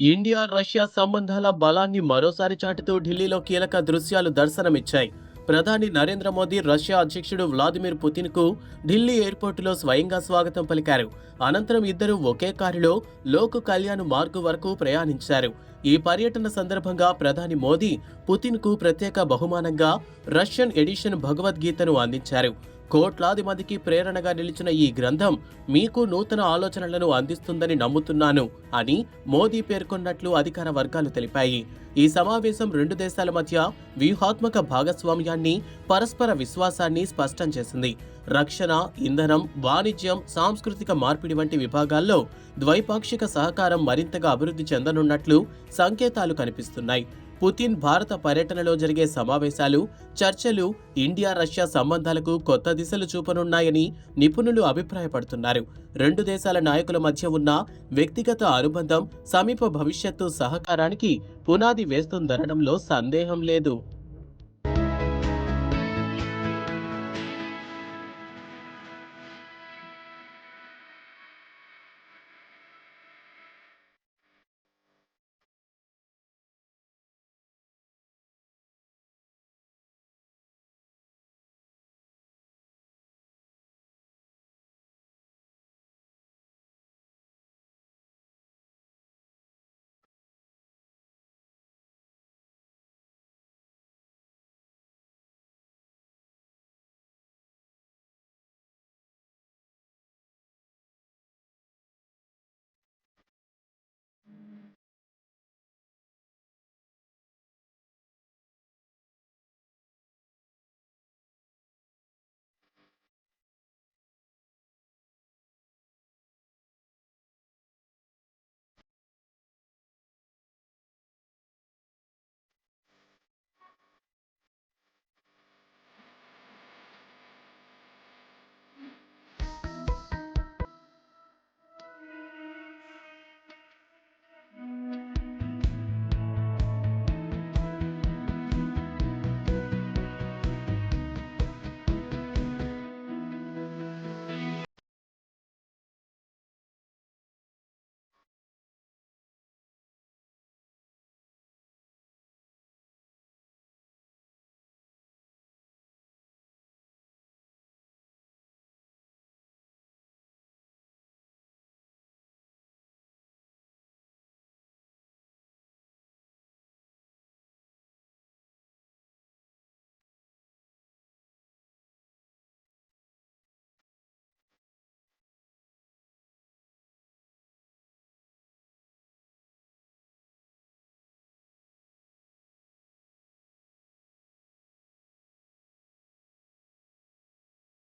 India Russia సంబంధాల బలాన్ని మరోసారి చాటుతూ ఢిల్లీలో కీలక దృశ్యాలు దర్శనమిచ్చాయి. ప్రధాని నరేంద్ర మోదీ రష్యా అధ్యక్షుడు వ్లాదిమిర్ పుతిన్కు ఢిల్లీ ఎయిర్పోర్టులో స్వయంగా స్వాగతం పలికారు. అనంతరం ఇద్దరు ఒకే కారులో లోక్ కళ్యాణ్ మార్గ్ వరకు ప్రయాణించారు. ఈ పర్యటన సందర్భంగా ప్రధాని మోదీ పుతిన్కు ప్రత్యేక బహుమానంగా రష్యన్ ఎడిషన్ భగవద్గీతను అందించారు. కోట్లాది మందికి ప్రేరణగా నిలిచిన ఈ గ్రంథం మీకు నూతన ఆలోచనలను అందిస్తుందని నమ్ముతున్నాను అని మోదీ పేర్కొన్నట్లు అధికార వర్గాలు తెలిపాయి. ఈ సమావేశం రెండు దేశాల మధ్య వ్యూహాత్మక భాగస్వామ్యాన్ని పరస్పర విశ్వాసాన్ని స్పష్టం చేసింది. రక్షణ ఇంధనం వాణిజ్యం సాంస్కృతిక మార్పిడి వంటి విభాగాల్లో ద్వైపాక్షిక సహకారం మరింతగా అభివృద్ధి చెందనున్నట్లు సంకేతాలు కనిపిస్తున్నాయి. పుతిన్ భారత పర్యటనలో జరిగే సమావేశాలు చర్చలు ఇండియా రష్యా సంబంధాలకు కొత్త దిశలు చూపనున్నాయని నిపుణులు అభిప్రాయపడుతున్నారు. రెండు దేశాల నాయకుల మధ్య ఉన్న వ్యక్తిగత అనుబంధం సమీప భవిష్యత్తు సహకారానికి పునాది వేస్తుందనడంలో సందేహం లేదు.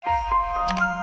Thank you.